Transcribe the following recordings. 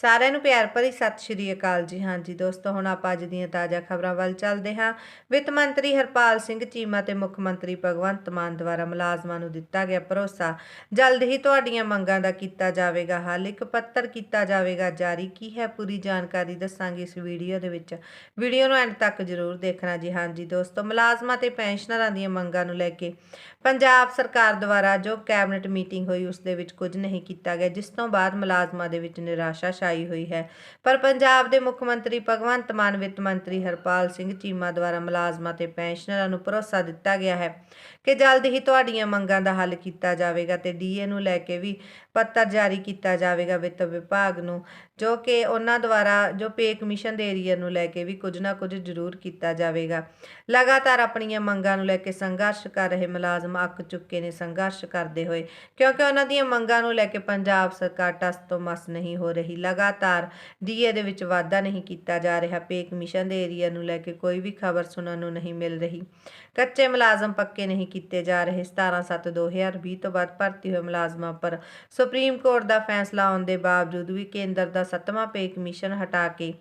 ਸਾਰਿਆਂ ਨੂੰ ਪਿਆਰ ਭਰੀ ਸਤਿ ਸ਼੍ਰੀ ਅਕਾਲ ਜੀ। ਹਾਂਜੀ ਦੋਸਤੋ, ਹੁਣ ਆਪਾਂ ਅੱਜ ਦੀਆਂ ਤਾਜ਼ਾ ਖਬਰਾਂ ਵੱਲ ਚੱਲਦੇ ਹਾਂ। ਵਿੱਤ ਮੰਤਰੀ ਹਰਪਾਲ ਸਿੰਘ ਚੀਮਾ ਤੇ ਮੁੱਖ ਮੰਤਰੀ ਭਗਵੰਤ ਮਾਨ ਦੁਆਰਾ ਮੁਲਾਜ਼ਮਾਂ ਨੂੰ ਦਿੱਤਾ ਗਿਆ ਭਰੋਸਾ। ਜਲਦ ਹੀ ਤੁਹਾਡੀਆਂ ਮੰਗਾਂ ਦਾ ਕੀਤਾ ਜਾਵੇਗਾ ਹੱਲ। ਇੱਕ ਪੱਤਰ ਕੀਤਾ ਜਾਵੇਗਾ ਜਾਰੀ। ਕੀ ਹੈ ਪੂਰੀ ਜਾਣਕਾਰੀ ਦੱਸਾਂਗੇ ਇਸ ਵੀਡੀਓ ਦੇ ਵਿੱਚ। ਵੀਡੀਓ ਨੂੰ ਐਂਡ ਤੱਕ ਜ਼ਰੂਰ ਦੇਖਣਾ ਜੀ। ਹਾਂਜੀ ਦੋਸਤੋ, ਮੁਲਾਜ਼ਮਾਂ ਤੇ ਪੈਨਸ਼ਨਰਾਂ ਦੀਆਂ ਮੰਗਾਂ ਨੂੰ ਲੈ ਕੇ ਪੰਜਾਬ ਸਰਕਾਰ ਦੁਆਰਾ ਜੋ ਕੈਬਨਿਟ ਮੀਟਿੰਗ ਹੋਈ, ਉਸ ਦੇ ਵਿੱਚ ਕੁਝ ਨਹੀਂ ਕੀਤਾ ਗਿਆ, ਜਿਸ ਤੋਂ ਬਾਅਦ ਮੁਲਾਜ਼ਮਾਂ ਦੇ ਵਿੱਚ ਨਿਰਾਸ਼ਾ ਛਾਈ ਹੋਈ ਹੈ। ਪਰ ਪੰਜਾਬ ਦੇ ਮੁੱਖ ਮੰਤਰੀ ਭਗਵੰਤ ਮਾਨ, ਵਿੱਤ ਮੰਤਰੀ ਹਰਪਾਲ ਸਿੰਘ ਚੀਮਾ ਦੁਆਰਾ ਮੁਲਾਜ਼ਮਾਂ ਤੇ ਪੈਨਸ਼ਨਰਾਂ ਨੂੰ ਭਰੋਸਾ ਦਿੱਤਾ ਗਿਆ ਹੈ ਕਿ ਜਲਦ ਹੀ ਤੁਹਾਡੀਆਂ ਮੰਗਾਂ ਦਾ ਹੱਲ ਕੀਤਾ ਜਾਵੇਗਾ ਤੇ ਡੀਏ ਨੂੰ ਲੈ ਕੇ ਵੀ ਪੱਤਰ ਜਾਰੀ ਕੀਤਾ ਜਾਵੇਗਾ ਵਿੱਤ ਵਿਭਾਗ ਨੂੰ, ਜੋ ਕਿ ਉਹਨਾਂ ਦੁਆਰਾ, ਜੋ ਪੇ ਕਮਿਸ਼ਨ ਦੇ ਏਰੀਆ ਨੂੰ ਲੈ ਕੇ ਵੀ ਕੁਝ ਨਾ ਕੁਝ ਜ਼ਰੂਰ ਕੀਤਾ ਜਾਵੇਗਾ। ਲਗਾਤਾਰ ਆਪਣੀਆਂ ਮੰਗਾਂ ਨੂੰ ਲੈ ਕੇ ਸੰਘਰਸ਼ ਕਰ ਰਹੇ ਮੁਲਾਜ਼ਮ ਅੱਕ ਚੁੱਕੇ ਨੇ। ਸੰਘਰਸ਼ ਕਰਦੇ ਹੋਏ ਕਿਉਂਕਿ ਉਹਨਾਂ ਦੀਆਂ ਮੰਗਾਂ ਨੂੰ ਲੈ ਕੇ ਪੰਜਾਬ ਸਰਕਾਰ ਟਸ ਤੋਂ ਮਸ ਨਹੀਂ ਹੋ ਰਹੀ। ਲਗਾਤਾਰ ਡੀਏ ਦੇ ਵਿੱਚ ਵਾਧਾ ਨਹੀਂ ਕੀਤਾ ਜਾ ਰਿਹਾ। ਪੇ ਕਮਿਸ਼ਨ ਦੇ ਏਰੀਆ ਨੂੰ ਲੈ ਕੇ ਕੋਈ ਵੀ ਖਬਰ ਸੁਣਨ ਨੂੰ ਨਹੀਂ ਮਿਲ ਰਹੀ। ਕੱਚੇ ਮੁਲਾਜ਼ਮ ਪੱਕੇ ਨਹੀਂ ਕੀਤੇ ਜਾ ਰਹੇ। 17/7/2020 ਤੋਂ ਬਾਅਦ ਭਰਤੀ ਹੋਏ ਮੁਲਾਜ਼ਮਾਂ ਪਰ ਸੁਪਰੀਮ ਕੋਰਟ ਦਾ ਫੈਸਲਾ ਆਉਣ ਦੇ ਬਾਵਜੂਦ ਵੀ ਕੇਂਦਰ ਦਾ 7ਵਾਂ ਪੇ ਕਮਿਸ਼ਨ ਹਟਾ ਕੇ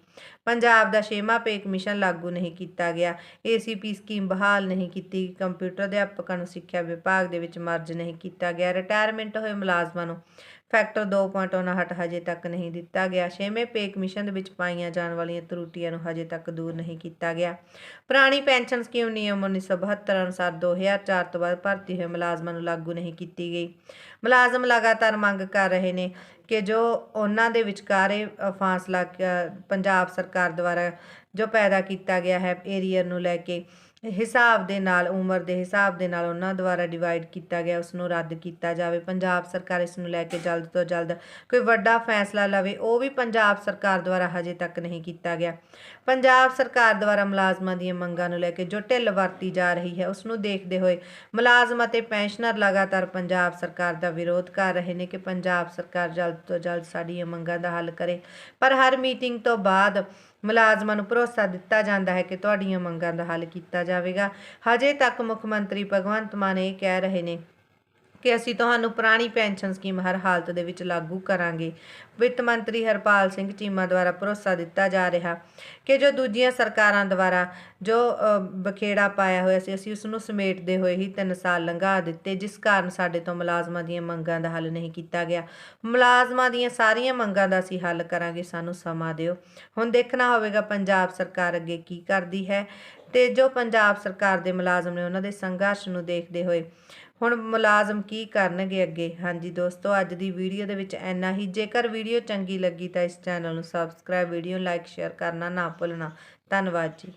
ਪੰਜਾਬ ਦਾ 6ਵਾਂ ਪੇ ਕਮਿਸ਼ਨ ਲਾਗੂ ਨਹੀਂ ਕੀਤਾ ਗਿਆ। ਏਸੀਪੀ ਸਕੀਮ ਬਹਾਲ ਨਹੀਂ ਕੀਤੀ। ਕੰਪਿਊਟਰ ਅਧਿਆਪਕਾਂ ਨੂੰ ਸਿੱਖਿਆ ਵਿਭਾਗ ਦੇ ਵਿੱਚ ਮਰਜ ਨਹੀਂ ਕੀਤਾ ਗਿਆ। ਰਿਟਾਇਰਮੈਂਟ ਹੋਏ ਮੁਲਾਜ਼ਮਾਂ ਨੂੰ ਫੈਕਟਰ 2.59 ਹਜੇ ਤੱਕ ਨਹੀਂ ਦਿੱਤਾ ਗਿਆ। ਛੇਵੇਂ ਪੇ ਕਮਿਸ਼ਨ ਦੇ ਵਿੱਚ ਪਾਈਆਂ ਜਾਣ ਵਾਲੀਆਂ ਤਰੁੱਟੀਆਂ ਨੂੰ ਹਜੇ ਤੱਕ ਦੂਰ ਨਹੀਂ ਕੀਤਾ ਗਿਆ। ਪੁਰਾਣੀ ਪੈਨਸ਼ਨ ਸਕੀਮ ਨਿਯਮ 1972 ਅਨੁਸਾਰ 2004 ਤੋਂ ਬਾਅਦ ਭਰਤੀ ਹੋਏ ਮੁਲਾਜ਼ਮਾਂ ਨੂੰ ਲਾਗੂ ਨਹੀਂ ਕੀਤੀ ਗਈ। ਮੁਲਾਜ਼ਮ ਲਗਾਤਾਰ ਮੰਗ ਕਰ ਰਹੇ ਨੇ ਕਿ ਜੋ ਉਹਨਾਂ ਦੇ ਵਿਚਕਾਰ ਫਾਸਲਾ ਪੰਜਾਬ ਸਰਕਾਰ ਦੁਆਰਾ ਜੋ ਪੈਦਾ ਕੀਤਾ ਗਿਆ ਹੈ ਏਰੀਅਰ ਨੂੰ ਲੈ ਕੇ ਹਿਸਾਬ ਦੇ ਨਾਲ, ਉਮਰ ਦੇ ਹਿਸਾਬ ਦੇ ਨਾਲ ਉਹਨਾਂ ਦੁਆਰਾ ਡਿਵਾਈਡ ਕੀਤਾ ਗਿਆ ਉਸ ਨੂੰ ਰੱਦ ਕੀਤਾ ਜਾਵੇ। ਪੰਜਾਬ ਸਰਕਾਰ ਇਸ ਨੂੰ ਲੈ ਕੇ ਜਲਦ ਤੋਂ ਜਲਦ ਕੋਈ ਵੱਡਾ ਫੈਸਲਾ ਲਵੇ, ਉਹ ਵੀ ਪੰਜਾਬ ਸਰਕਾਰ ਦੁਆਰਾ ਹਜੇ ਤੱਕ ਨਹੀਂ ਕੀਤਾ ਗਿਆ। ਪੰਜਾਬ ਸਰਕਾਰ ਦੁਆਰਾ ਮੁਲਾਜ਼ਮਾਂ ਦੀਆਂ ਮੰਗਾਂ ਨੂੰ ਲੈ ਕੇ ਜੋ ਢਿੱਲ ਵਰਤੀ ਜਾ ਰਹੀ ਹੈ ਉਸ ਨੂੰ ਦੇਖਦੇ ਹੋਏ ਮੁਲਾਜ਼ਮ ਅਤੇ ਪੈਨਸ਼ਨਰ ਲਗਾਤਾਰ ਪੰਜਾਬ ਸਰਕਾਰ ਦਾ ਵਿਰੋਧ ਕਰ ਰਹੇ ਨੇ ਕਿ ਪੰਜਾਬ ਸਰਕਾਰ ਜਲਦ ਤੋਂ ਜਲਦ ਸਾਡੀਆਂ ਮੰਗਾਂ ਦਾ ਹੱਲ ਕਰੇ। ਪਰ ਹਰ ਮੀਟਿੰਗ ਤੋਂ ਬਾਅਦ ਮੁਲਾਜ਼ਮਾਂ ਨੂੰ ਭਰੋਸਾ ਦਿੱਤਾ ਜਾਂਦਾ ਹੈ ਕਿ ਤੁਹਾਡੀਆਂ ਮੰਗਾਂ ਦਾ ਹੱਲ ਕੀਤਾ ਜਾਵੇਗਾ। ਹਜੇ ਤੱਕ ਮੁੱਖ ਮੰਤਰੀ ਭਗਵੰਤ ਮਾਨ ਇਹ ਕਹਿ ਰਹੇ ਨੇ ਕਿ ਅਸੀਂ ਤੁਹਾਨੂੰ ਪੁਰਾਣੀ ਪੈਨਸ਼ਨ ਸਕੀਮ ਹਰ ਹਾਲਤ ਦੇ ਵਿੱਚ ਲਾਗੂ ਕਰਾਂਗੇ। ਵਿੱਤ ਮੰਤਰੀ ਹਰਪਾਲ ਸਿੰਘ ਚੀਮਾ ਦੁਆਰਾ ਭਰੋਸਾ ਦਿੱਤਾ ਜਾ ਰਿਹਾ ਕਿ ਜੋ ਦੂਜੀਆਂ ਸਰਕਾਰਾਂ ਦੁਆਰਾ ਜੋ ਬਖੇੜਾ ਪਾਇਆ ਹੋਇਆ ਸੀ, ਅਸੀਂ ਉਸ ਨੂੰ ਸਮੇਟਦੇ ਹੋਏ ਹੀ 3 ਸਾਲ ਲੰਘਾ ਦਿੱਤੇ, ਜਿਸ ਕਾਰਨ ਸਾਡੇ ਤੋਂ ਮੁਲਾਜ਼ਮਾਂ ਦੀਆਂ ਮੰਗਾਂ ਦਾ ਹੱਲ ਨਹੀਂ ਕੀਤਾ ਗਿਆ। ਮੁਲਾਜ਼ਮਾਂ ਦੀਆਂ ਸਾਰੀਆਂ ਮੰਗਾਂ ਦਾ ਅਸੀਂ ਹੱਲ ਕਰਾਂਗੇ, ਸਾਨੂੰ ਸਮਾਂ ਦਿਓ। ਹੁਣ ਦੇਖਣਾ ਹੋਵੇਗਾ ਪੰਜਾਬ ਸਰਕਾਰ ਅੱਗੇ ਕੀ ਕਰਦੀ ਹੈ। ਤੇ ਜੋ ਪੰਜਾਬ ਸਰਕਾਰ ਦੇ ਮੁਲਾਜ਼ਮ ਨੇ ਉਹਨਾਂ ਦੇ ਸੰਘਰਸ਼ ਨੂੰ ਦੇਖਦੇ ਹੋਏ ਹੁਣ ਮੁਲਾਜ਼ਮ ਕੀ ਕਰਨਗੇ ਅੱਗੇ? ਹਾਂਜੀ ਦੋਸਤੋ, ਅੱਜ ਦੀ ਵੀਡੀਓ ਦੇ ਵਿੱਚ ਇੰਨਾ ਹੀ। ਜੇਕਰ ਵੀਡੀਓ ਚੰਗੀ ਲੱਗੀ ਤਾਂ ਇਸ ਚੈਨਲ ਨੂੰ ਸਬਸਕ੍ਰਾਈਬ, ਵੀਡੀਓ ਲਾਈਕ, ਸ਼ੇਅਰ ਕਰਨਾ ਨਾ ਭੁੱਲਣਾ। ਧੰਨਵਾਦ ਜੀ।